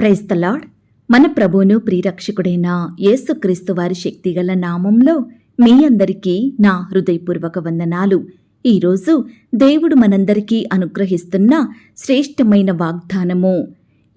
Praise the Lord మన ప్రభువును ప్రియరక్షకుడైన యేసుక్రీస్తు వారి శక్తిగల నామంలో మీ అందరికీ నా హృదయపూర్వక వందనాలు. ఈరోజు దేవుడు మనందరికీ అనుగ్రహిస్తున్న శ్రేష్టమైన వాగ్దానము.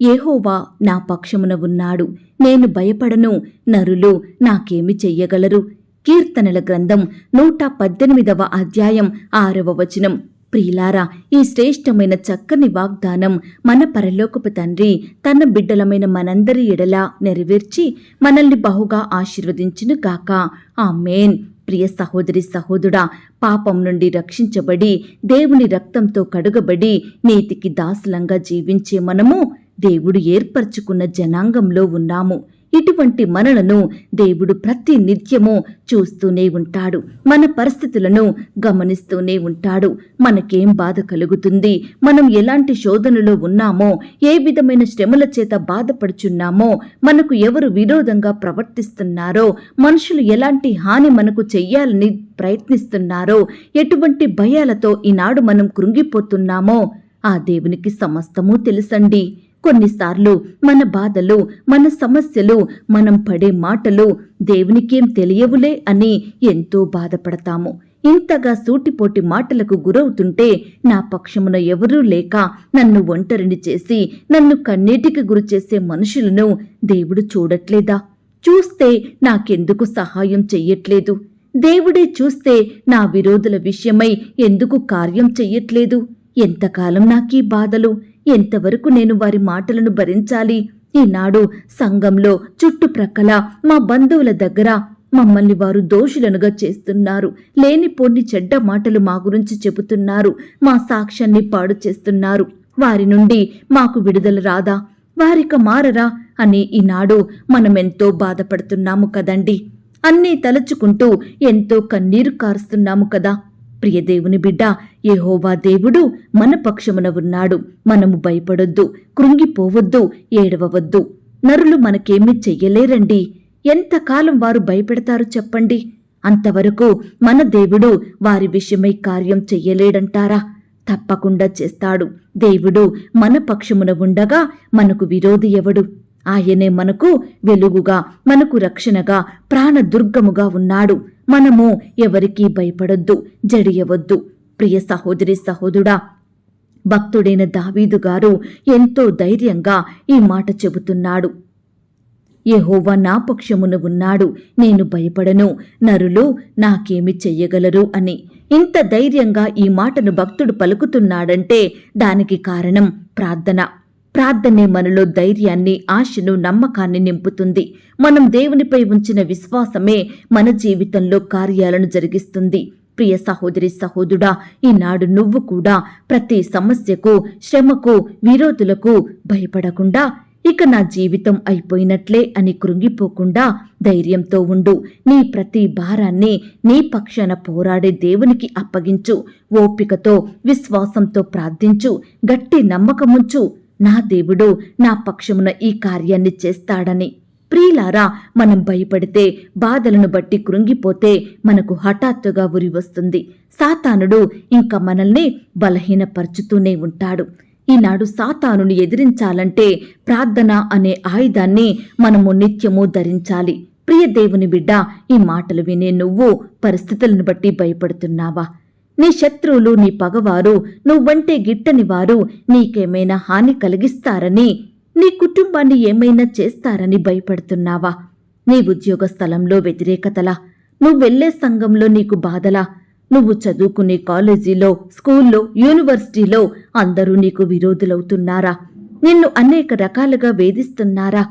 ఏహోవా నా పక్షమున ఉన్నాడు. నేను భయపడను నరులు నాకేమి చెయ్యగలరు? కీర్తనల గ్రంథం నూట పద్దెనిమిదవ అధ్యాయం ఆరవ వచనం. ప్రియులారా ఈ శ్రేష్టమైన చక్కని వాగ్దానం మన పరలోకపు తండ్రి తన బిడ్డలమైన మనందరి ఎడలా నెరవేర్చి మనల్ని బహుగా ఆశీర్వదించును గాక. ఆమేన్. ప్రియ సహోదరి సహోదరుడా పాపం నుండి రక్షించబడి దేవుని రక్తంతో కడుగబడి నీతికి దాసులంగా జీవించే మనము దేవుడు ఏర్పరచుకున్న జనాంగంలో ఉన్నాము. ఇటువంటి మనలను దేవుడు ప్రతి నిత్యము చూస్తూనే ఉంటాడు. మన పరిస్థితులను గమనిస్తూనే ఉంటాడు. మనకేం బాధ కలుగుతుంది? మనం ఎలాంటి శోధనలో ఉన్నామో? ఏ విధమైన శ్రమల చేత బాధపడుచున్నామో? మనకు ఎవరు విరోధంగా ప్రవర్తిస్తున్నారో? మనుషులు ఎలాంటి హాని మనకు చెయ్యాలని ప్రయత్నిస్తున్నారో? ఎటువంటి భయాలతో ఈనాడు మనం కృంగిపోతున్నామో? ఆ దేవునికి సమస్తమూ తెలుసండి. కొన్నిసార్లు మన బాధలు మన సమస్యలు మనం పడే మాటలు దేవునికేం తెలియవులే అని ఎంతో బాధపడతాము. ఇంతగా సూటిపోటి మాటలకు గురవుతుంటే నా పక్షమున ఎవరూ లేక నన్ను ఒంటరిని చేసి నన్ను కన్నీటికి గురిచేసే మనుషులను దేవుడు చూడట్లేదా? చూస్తే నాకెందుకు సహాయం చెయ్యట్లేదు? దేవుడే చూస్తే నా విరోధుల విషయమై ఎందుకు కార్యం చెయ్యట్లేదు? ఎంతకాలం నాకీ బాధలు? ఎంతవరకు నేను వారి మాటలను భరించాలి? ఈనాడు సంఘంలో చుట్టుప్రక్కల మా బంధువుల దగ్గర మమ్మల్ని వారు దోషులనుగా చేస్తున్నారు. లేనిపోని చెడ్డ మాటలు మా గురించి చెబుతున్నారు. మా సాక్ష్యాన్ని పాడు చేస్తున్నారు. వారి నుండి మాకు విడుదల రాదా? వారిక మారరా? అని ఈనాడు మనమెంతో బాధపడుతున్నాము కదండి. అన్నీ తలుచుకుంటూ ఎంతో కన్నీరు కారుస్తున్నాము కదా? ప్రియదేవుని బిడ్డ ఏహోవా దేవుడు మన పక్షమున ఉన్నాడు. మనము భయపడొద్దు కృంగిపోవద్దు ఏడవవద్దు. నరులు మనకేమీ చెయ్యలేరండి. ఎంతకాలం వారు భయపెడతారు చెప్పండి. అంతవరకు మన దేవుడు వారి విషయమై కార్యం చెయ్యలేడంటారా? తప్పకుండా చేస్తాడు. దేవుడు మన పక్షమున ఉండగా మనకు విరోధి ఎవడు? ఆయనే మనకు వెలుగుగా మనకు రక్షణగా ప్రాణదుర్గముగా ఉన్నాడు. మనము ఎవరికీ భయపడొద్దు జడియవద్దు. ప్రియ సహోదరి సహోదుడా భక్తుడైన దావీదు గారు ఎంతో ధైర్యంగా ఈ మాట చెబుతున్నాడు. యెహోవా నా పక్షమున ఉన్నాడు నేను భయపడను నరులు నాకేమి చెయ్యగలరు అని. ఇంత ధైర్యంగా ఈ మాటను భక్తుడు పలుకుతున్నాడంటే దానికి కారణం ప్రార్థన. ప్రార్థనే మనలో ధైర్యాన్ని ఆశను నమ్మకాన్ని నింపుతుంది. మనం దేవునిపై ఉంచిన విశ్వాసమే మన జీవితంలో కార్యాలను జరిగిస్తుంది. ప్రియ సహోదరి సహోదుడా ఈనాడు నువ్వు కూడా ప్రతి సమస్యకు శ్రమకు విరోధులకు భయపడకుండా ఇక నా జీవితం అయిపోయినట్లే అని కృంగిపోకుండా ధైర్యంతో ఉండు. నీ ప్రతి భారాన్ని నీ పక్షాన పోరాడే దేవునికి అప్పగించు. ఓపికతో విశ్వాసంతో ప్రార్థించు. గట్టి నమ్మకముంచు. నా దేవుడు నా పక్షమున ఈ కార్యాన్ని చేస్తాడని. ప్రియులారా మనం భయపడితే బాధలను బట్టి కృంగిపోతే మనకు హఠాత్తుగా ఉరి వస్తుంది. సాతానుడు ఇంకా మనల్ని బలహీనపరుచుతూనే ఉంటాడు. ఈనాడు సాతానుని ఎదిరించాలంటే ప్రార్థన అనే ఆయుధాన్ని మనము నిత్యము ధరించాలి. ప్రియ దేవుని బిడ్డ ఈ మాటలు వినే నువ్వు పరిస్థితులను బట్టి భయపడుతున్నావా? నీ శత్రువులు నీ పగవారు నువ్వంటే గిట్టని వారు నీకేమైనా హాని కలిగిస్తారని నీ కుటుంబాన్ని ఏమైనా చేస్తారని భయపడుతున్నావా? నీ ఉద్యోగ స్థలంలో వ్యతిరేకతలా? నువ్వెళ్ళే సంఘంలో నీకు బాధలా? నువ్వు చదువుకునే కాలేజీలో స్కూల్లో యూనివర్సిటీలో అందరూ నీకు విరోధులవుతున్నారా? నిన్ను అనేక రకాలుగా వేధిస్తున్నారా?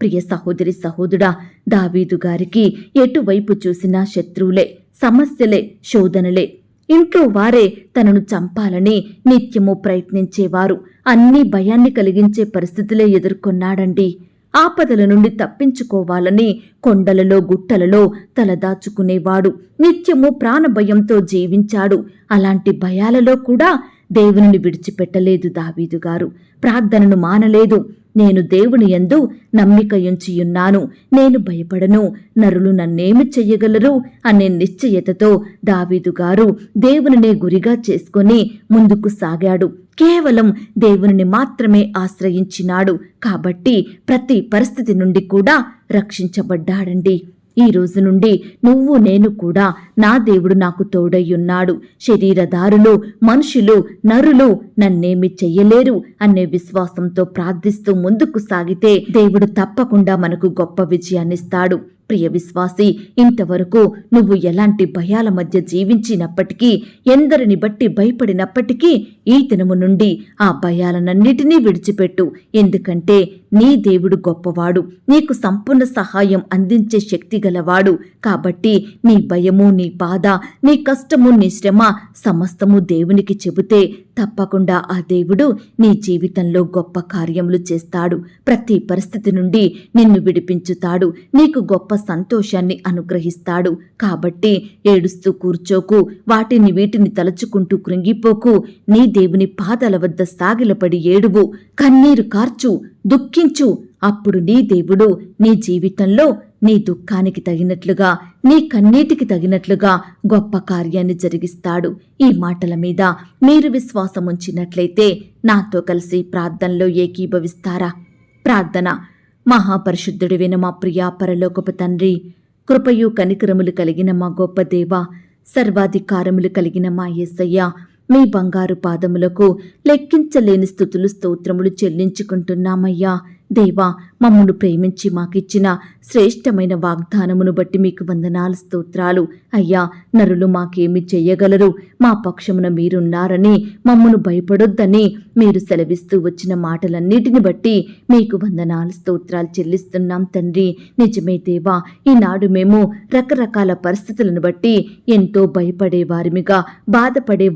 ప్రియ సహోదరి సహోదరుడా దావీదు గారికి ఎటువైపు చూసినా శత్రువులే సమస్యలే శోధనలే. ఇంట్లో వారే తనను చంపాలని నిత్యము ప్రయత్నించేవారు. అన్ని భయాన్ని కలిగించే పరిస్థితులే ఎదుర్కొన్నాడండి. ఆపదల నుండి తప్పించుకోవాలని కొండలలో గుట్టలలో తలదాచుకునేవాడు నిత్యము ప్రాణభయంతో జీవించాడు. అలాంటి భయాలలో కూడా దేవునిని విడిచిపెట్టలేదు దావీదు గారు. ప్రార్థనను మానలేదు. నేను దేవుని యందు నమ్మికయుంచియున్నాను. నేను భయపడను. నరులు నన్నేమి చెయ్యగలరు అనే నిశ్చయతతో దావీదు గారు దేవునినే గురిగా చేసుకొని ముందుకు సాగాడు. కేవలం దేవునిని మాత్రమే ఆశ్రయించినాడు. కాబట్టి ప్రతి పరిస్థితి నుండి కూడా రక్షించబడ్డాడండి. ఈ రోజు నుండి నువ్వు నేను కూడా నా దేవుడు నాకు తోడయ్యున్నాడు. శరీరదారులు మనుషులు నరులు నన్నేమి చెయ్యలేరు అనే విశ్వాసంతో ప్రార్థిస్తూ ముందుకు సాగితే దేవుడు తప్పకుండా మనకు గొప్ప విజయాన్నిస్తాడు. ప్రియ విశ్వాసి ఇంతవరకు నువ్వు ఎలాంటి భయాల మధ్య జీవించినప్పటికీ ఎందరిని బట్టి భయపడినప్పటికీ ఈ దినము నుండి ఆ భయాలనన్నిటినీ విడిచిపెట్టు. ఎందుకంటే నీ దేవుడు గొప్పవాడు. నీకు సంపూర్ణ సహాయం అందించే శక్తి గలవాడు. కాబట్టి నీ భయము నీ బాధ నీ కష్టము నీ శ్రమ సమస్తము దేవునికి చెబితే తప్పకుండా ఆ దేవుడు నీ జీవితంలో గొప్ప కార్యములు చేస్తాడు. ప్రతి పరిస్థితి నుండి నిన్ను విడిపించుతాడు. నీకు గొప్ప సంతోషాన్ని అనుగ్రహిస్తాడు. కాబట్టి ఏడుస్తూ కూర్చోకు. వాటిని వీటిని తలుచుకుంటూ కృంగిపోకు. నీ దేవుని పాదాల వద్ద సాగిలపడి ఏడువు కన్నీరు కార్చు దుఃఖించు. అప్పుడు నీ దేవుడు నీ జీవితంలో నీ దుఃఖానికి తగినట్లుగా నీ కన్నీటికి తగినట్లుగా గొప్ప కార్యాన్ని జరిగిస్తాడు. ఈ మాటల మీద మీరు విశ్వాసం ఉంచినట్లయితే నాతో కలిసి ప్రార్థనలో ఏకీభవిస్తారా? ప్రార్థన. మహాపరిశుద్ధుడివైన మా ప్రియా పరలోకపు తండ్రి కృపయు కనికరములు కలిగిన మా గొప్ప దేవ సర్వాధికారములు కలిగిన మా యేసయ్య మీ బంగారు పాదములకు లెక్కించలేని స్థుతులు స్తోత్రములు చెల్లించుకుంటున్నామయ్యా. దేవా మమ్మను ప్రేమించి మాకిచ్చిన శ్రేష్టమైన వాగ్దానమును బట్టి మీకు వందనాలు స్తోత్రాలు. అయ్యా నరులు మాకేమి చెయ్యగలరు మా పక్షమున మీరున్నారని మమ్మను భయపడొద్దని మీరు సెలవిస్తూ వచ్చిన మాటలన్నిటిని బట్టి మీకు వందనాలు స్తోత్రాలు చెల్లిస్తున్నాం తండ్రి. నిజమే దేవా ఈనాడు మేము రకరకాల పరిస్థితులను బట్టి ఎంతో భయపడే బాధపడేవారిమిగా బాధపడే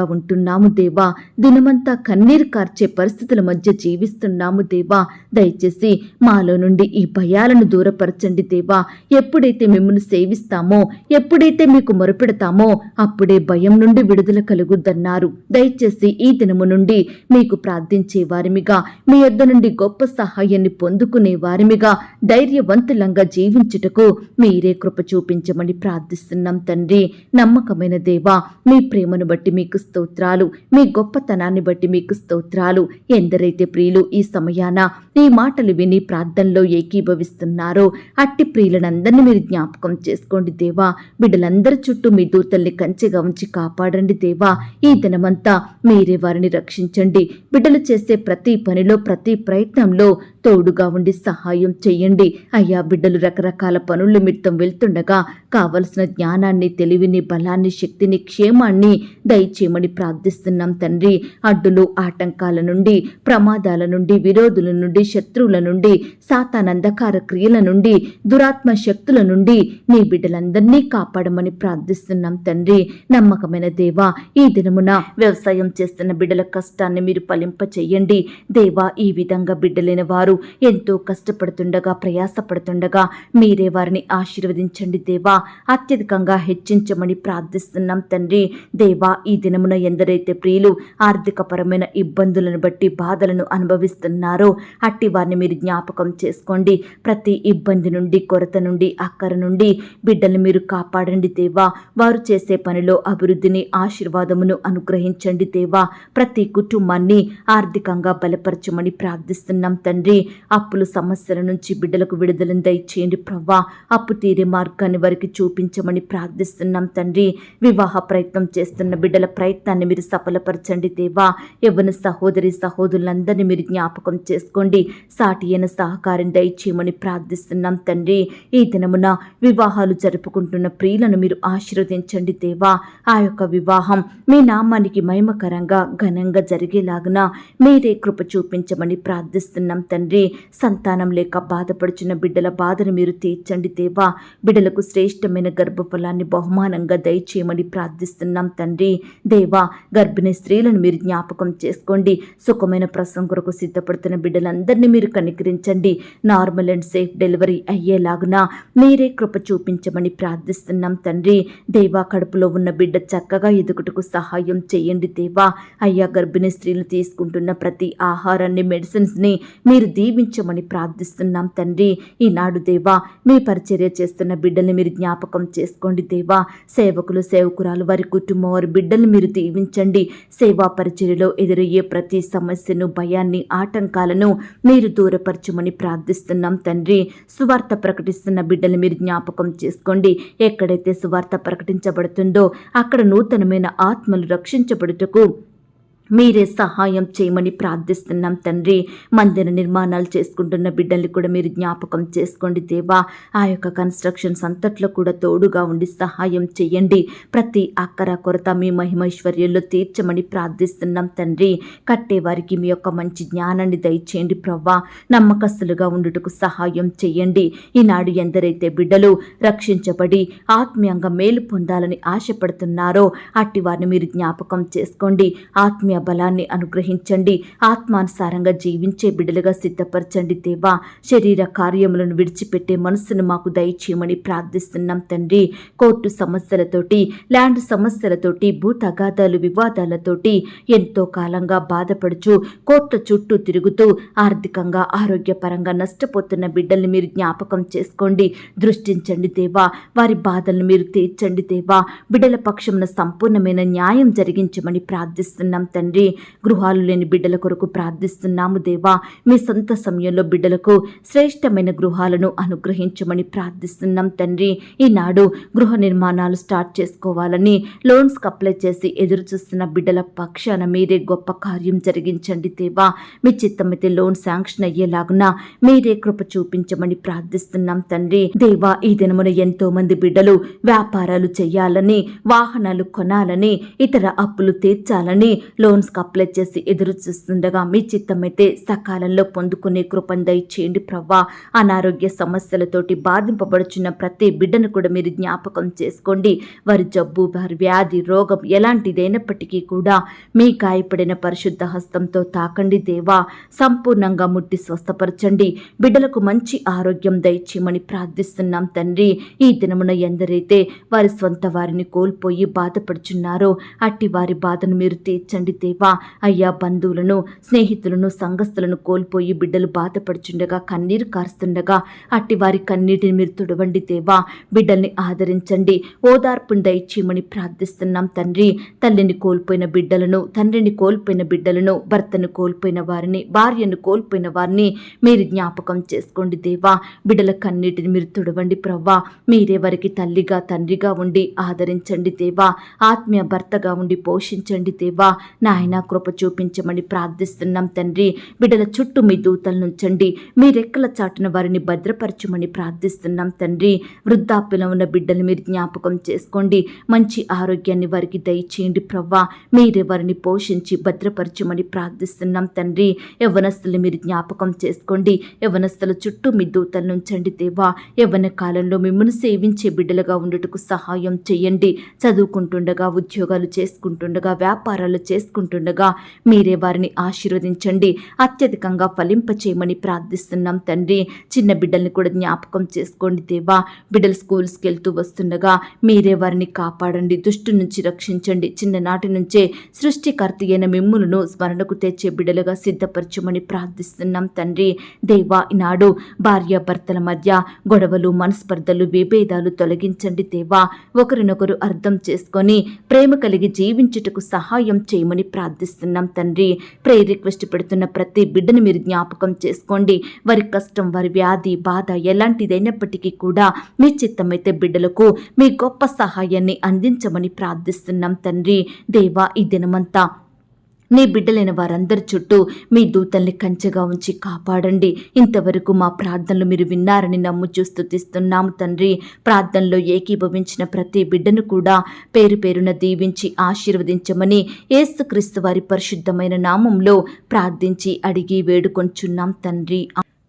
ఉంటున్నాము దేవా. దినమంతా కన్నీరు కార్చే పరిస్థితుల మధ్య జీవిస్తున్నాము దేవా. దయచేసి మాలో నుండి ఈ భయాలను దూరపరచండి దేవా. ఎప్పుడైతే మిమ్మల్ని సేవిస్తామో ఎప్పుడైతే మీకు మొరపెడతామో అప్పుడే భయం నుండి విడుదల కలుగుద్దన్నారు. దయచేసి ఈ దినము నుండి మీకు ప్రార్థించే వారిమిగా మీ యొద్ద నుండి గొప్ప సహాయాన్ని పొందుకునే వారిమిగా ధైర్యవంతులంగా జీవించుటకు మీరే కృప చూపించమని ప్రార్థిస్తున్నాం తండ్రి. నమ్మకమైన దేవా మీ ప్రేమను బట్టి మీకు స్తోత్రాలు మీ గొప్పతనాన్ని బట్టి మీకు స్తోత్రాలు. ఎందరైతే ప్రియులు ఈ సమయాన ఈ మాటలు విని ప్రార్థనలో ఏకీభవిస్తున్నారో అట్టి ప్రియులనందరినీ మీరు జ్ఞాపకం చేసుకోండి దేవా. బిడ్డలందరి చుట్టూ మీ దూతల్ని కంచెగా ఉంచి కాపాడండి దేవా. ఈ దినమంతా మీరే వారిని రక్షించండి. బిడ్డలు చేసే ప్రతి పనిలో ప్రతి ప్రయత్నంలో తోడుగా ఉండి సహాయం చెయ్యండి అయ్యా బిడ్డలు రకరకాల పనుల నిమిత్తం వెళ్తుండగా కావలసిన జ్ఞానాన్ని తెలివిని బలాన్ని శక్తిని క్షేమాన్ని దయచేయమని ప్రార్థిస్తున్నాం తండ్రి. అడ్డులు ఆటంకాల నుండి ప్రమాదాల నుండి విరోధుల నుండి శత్రువుల నుండి సాతానందకార క్రియల నుండి దురాత్మ శక్తుల నుండి నీ బిడ్డలందరినీ కాపాడమని ప్రార్థిస్తున్నాం తండ్రి. నమ్మకమైన దేవా ఈ దినమున వ్యవసాయం చేస్తున్న బిడ్డల కష్టాన్ని మీరు ఫలింప చెయ్యండి దేవా ఈ విధంగా బిడ్డలైన వారు ఎంతో కష్టపడుతుండగా ప్రయాసపడుతుండగా మీరే వారిని ఆశీర్వదించండి దేవా. అత్యధికంగా హెచ్చించమని ప్రార్థిస్తున్నాం తండ్రి. దేవా ఈ దినమున ఎందరైతే ప్రియులు ఆర్థికపరమైన ఇబ్బందులను బట్టి బాధలను అనుభవిస్తున్నారో అట్టి వారిని మీరు జ్ఞాపకం చేసుకోండి. ప్రతి ఇబ్బంది నుండి కొరత నుండి అక్కర నుండి బిడ్డలు మీరు కాపాడండి దేవా. వారు చేసే పనిలో అభివృద్ధిని ఆశీర్వాదమును అనుగ్రహించండి దేవా. ప్రతి కుటుంబాన్ని ఆర్థికంగా బలపరచమని ప్రార్థిస్తున్నాం తండ్రి. అప్పులు సమస్యల నుంచి బిడ్డలకు విడుదలను దయచేయండి ప్రవ్వా. అప్పు తీరే మార్గాన్ని వారికి చూపించమని ప్రార్థిస్తున్నాం తండ్రి. వివాహ ప్రయత్నం చేస్తున్న బిడ్డల ప్రయత్నాన్ని మీరు సఫలపరచండి దేవా. యవ్వన సహోదరి సహోదరులందరినీ మీరు జ్ఞాపకం చేసుకోండి. సాటి అయిన సహకారం దయచేయమని ప్రార్థిస్తున్నాం తండ్రి. ఈ దినమున వివాహాలు జరుపుకుంటున్న ప్రియులను మీరు ఆశీర్వదించండి దేవా. ఆ యొక్క వివాహం మీ నామానికి మహిమకరంగా ఘనంగా జరిగేలాగున మీరే కృప చూపించమని ప్రార్థిస్తున్నాం తండ్రి. సంతానం లేక బాధపడుచున్న బిడ్డల బాధను మీరు తీర్చండి దేవా. బిడ్డలకు శ్రేష్టమైన గర్భఫలాన్ని బహుమానంగా దయచేయమని ప్రార్థిస్తున్నాం తండ్రి. దేవా గర్భిణీ స్త్రీలను మీరు జ్ఞాపకం చేసుకోండి. సుఖమైన ప్రసవం కొరకు సిద్ధపడుతున్న బిడ్డలందరినీ మీరు కనికరించండి. నార్మల్ అండ్ సేఫ్ డెలివరీ అయ్యేలాగున మీరే కృప చూపించమని ప్రార్థిస్తున్నాం తండ్రి. దేవా కడుపులో ఉన్న బిడ్డ చక్కగా ఎదుగుటకు సహాయం చేయండి దేవా. అయ్యా గర్భిణీ స్త్రీలు తీసుకుంటున్న ప్రతి ఆహారాన్ని మెడిసిన్స్ని మీరు దీవించమని ప్రార్థిస్తున్నాం తండ్రి. ఈనాడు దేవా మీ పరిచర్య చేస్తున్న బిడ్డల్ని మీరు జ్ఞాపకం చేసుకోండి దేవా. సేవకులు సేవకురాలు వారి కుటుంబం వారి బిడ్డల్ని మీరు దీవించండి. సేవా పరిచర్యలో ఎదురయ్యే ప్రతి సమస్యను భయాన్ని ఆటంకాలను మీరు దూరపరచమని ప్రార్థిస్తున్నాం తండ్రి. సువార్త ప్రకటిస్తున్న బిడ్డలు మీరు జ్ఞాపకం చేసుకోండి. ఎక్కడైతే సువార్త ప్రకటించబడుతుందో అక్కడ నూతనమైన ఆత్మలు రక్షించబడుటకు మీరే సహాయం చేయమని ప్రార్థిస్తున్నాం తండ్రి. మందిర నిర్మాణాలు చేసుకుంటున్న బిడ్డల్ని కూడా మీరు జ్ఞాపకం చేసుకోండి దేవా. ఆ యొక్క కన్స్ట్రక్షన్స్ అంతట్లో కూడా తోడుగా ఉండి సహాయం చేయండి. ప్రతి అక్కర కొరత మీ మహిమైశ్వర్యంలో తీర్చమని ప్రార్థిస్తున్నాం తండ్రి. కట్టేవారికి మీ యొక్క మంచి జ్ఞానాన్ని దయచేయండి ప్రవ్వా. నమ్మకస్తులుగా ఉండుటకు సహాయం చేయండి. ఈనాడు ఎందరైతే బిడ్డలు రక్షించబడి ఆత్మీయంగా మేలు పొందాలని ఆశపడుతున్నారో అట్టి వారిని మీరు జ్ఞాపకం చేసుకోండి. ఆత్మీయ బలాన్ని అనుగ్రహించండి. ఆత్మానుసారంగా జీవించే బిడ్డలుగా సిద్ధపరచండి దేవా. శరీర కార్యములను విడిచిపెట్టే మనస్సును మాకు దయచేయమని ప్రార్థిస్తున్నాం తండ్రి. కోర్టు సమస్యలతోటి ల్యాండ్ సమస్యలతోటి భూ తగాదాలు వివాదాలతోటి ఎంతో కాలంగా బాధపడుచు కోర్టు చుట్టూ తిరుగుతూ ఆర్థికంగా ఆరోగ్యపరంగా నష్టపోతున్న బిడ్డల్ని మీరు జ్ఞాపకం చేసుకోండి. దృష్టించండి దేవా. వారి బాధలను మీరు తీర్చండి దేవా. బిడ్డల పక్షమున సంపూర్ణమైన న్యాయం జరిగించమని ప్రార్థిస్తున్నాం తండ్రి. గృహాలు లేని బిడ్డల కొరకు ప్రార్థిస్తున్నాము దేవా. మీ సొంత సమయంలో బిడ్డలకు శ్రేష్టమైన గృహాలను అనుగ్రహించమని ప్రార్థిస్తున్నాం తండ్రి. ఈనాడు గృహ నిర్మాణాలు స్టార్ట్ చేసుకోవాలని లోన్స్కి అప్లై చేసి ఎదురు చూస్తున్న బిడ్డల పక్షాన మీరే గొప్ప కార్యం జరిగించండి దేవా. మీ చిత్తమైతే లోన్ శాంక్షన్ అయ్యేలాగున మీరే కృప చూపించమని ప్రార్థిస్తున్నాం తండ్రి. దేవా ఈ దినమున ఎంతో మంది బిడ్డలు వ్యాపారాలు చేయాలని వాహనాలు కొనాలని ఇతర అప్పులు తీర్చాలని లోన్స్కి అప్లై చేసి ఎదురు చూస్తుండగా మీ చిత్తమైతే సకాలంలో పొందుకునే కృపను దయచేయండి ప్రవ్వా. అనారోగ్య సమస్యలతోటి బాధింపబడుచున్న ప్రతి బిడ్డను కూడా మీరు జ్ఞాపకం చేసుకోండి. వారి జబ్బు వారి వ్యాధి రోగం ఎలాంటిదైనప్పటికీ కూడా మీ గాయపడిన పరిశుద్ధ హస్తంతో తాకండి దేవా. సంపూర్ణంగా ముట్టి స్వస్థపరచండి. బిడ్డలకు మంచి ఆరోగ్యం దయచేయమని ప్రార్థిస్తున్నాం తండ్రి. ఈ దినమున ఎందరైతే వారి స్వంత వారిని కోల్పోయి బాధపడుచున్నారో అట్టి వారి బాధను మీరు తీర్చండి దేవా అయ్యా బంధువులను స్నేహితులను సంఘస్థులను కోల్పోయి బిడ్డలు బాధపడుచుండగా కన్నీరు కారుస్తుండగా అట్టి వారి కన్నీటిని మీరు తుడవండి దేవా. బిడ్డల్ని ఆదరించండి. ఓదార్పుని దయచేయమని ప్రార్థిస్తున్నాం తండ్రి. తల్లిని కోల్పోయిన బిడ్డలను తండ్రిని కోల్పోయిన బిడ్డలను భర్తను కోల్పోయిన వారిని భార్యను కోల్పోయిన వారిని మీరు జ్ఞాపకం చేసుకోండి దేవా. బిడ్డల కన్నీటిని మీరు తుడవండి ప్రవ్వా. మీరే వారికి తల్లిగా తండ్రిగా ఉండి ఆదరించండి దేవా. ఆత్మీయ భర్తగా ఉండి పోషించండి దేవా. నాయన కృప చూపించమని ప్రార్థిస్తున్నాం తండ్రి. బిడ్డల చుట్టూ మీ దూతలను నుంచండి మీ రెక్కల చాటున వారిని భద్రపరచమని ప్రార్థిస్తున్నాం తండ్రి. వృద్ధాప్యలో ఉన్న బిడ్డలు మీరు జ్ఞాపకం చేసుకోండి. మంచి ఆరోగ్యాన్ని వారికి దయచేయండి ప్రవ్వా. మీరే వారిని పోషించి భద్రపరచమని ప్రార్థిస్తున్నాం తండ్రి. యవనస్తులు మీరు జ్ఞాపకం చేసుకోండి. యవనస్తుల చుట్టూ మీ దూతలను నుంచండి దేవా. యవ్వన కాలంలో మిమ్మల్ని సేవించే బిడ్డలుగా ఉండటకు సహాయం చేయండి. చదువుకుంటుండగా ఉద్యోగాలు చేసుకుంటుండగా వ్యాపారాలు చేసుకుంటుండగా మీరే వారిని ఆశీర్వదించండి అత్యధికంగా ఫలింపచేయమని ప్రార్థిస్తున్నాం తండ్రి. చిన్న బిడ్డల్ని కూడా జ్ఞాపకం చేసుకోండి దేవా. బిడ్డలు స్కూల్స్కి వెళ్తూ వస్తుండగా మీరే వారిని కాపాడండి దుష్టు నుంచి రక్షించండి. చిన్ననాటి నుంచే సృష్టికర్త అయిన మిమ్ములను స్మరణకు తెచ్చే బిడ్డలుగా సిద్ధపరచమని ప్రార్థిస్తున్నాం తండ్రి. దేవా ఈనాడు భార్యాభర్తల మధ్య గొడవలు మనస్పర్ధలు విభేదాలు తొలగించండి దేవా. ఒకరినొకరు అర్థం చేసుకొని ప్రేమ కలిగి జీవించుటకు సహాయం చేయమని ప్రార్థిస్తున్నాం తండ్రి. ప్రేయర్ రిక్వెస్ట్ పెడుతున్న ప్రతి బిడ్డను మీరు జ్ఞాపకం చేసుకోండి. వారి కష్టం వారి వ్యాధి బాధ ఎలాంటిదైనప్పటికీ కూడా మీ చిత్తమైతే బిడ్డలకు మీ గొప్ప సహాయాన్ని అందించమని ప్రార్థిస్తున్నాం తండ్రి. దేవా ఈ దినమంతా నీ బిడ్డలైన వారందరి చుట్టూ మీ దూతల్ని కంచెగా ఉంచి కాపాడండి. ఇంతవరకు మా ప్రార్థనలు మీరు విన్నారని నమ్ముచూ స్థుతిస్తున్నాము తండ్రి. ప్రార్థనలో ఏకీభవించిన ప్రతి బిడ్డను కూడా పేరు పేరున దీవించి ఆశీర్వదించమని ఏసుక్రీస్తు వారి పరిశుద్ధమైన నామంలో ప్రార్థించి అడిగి వేడుకొంచున్నాం తండ్రి.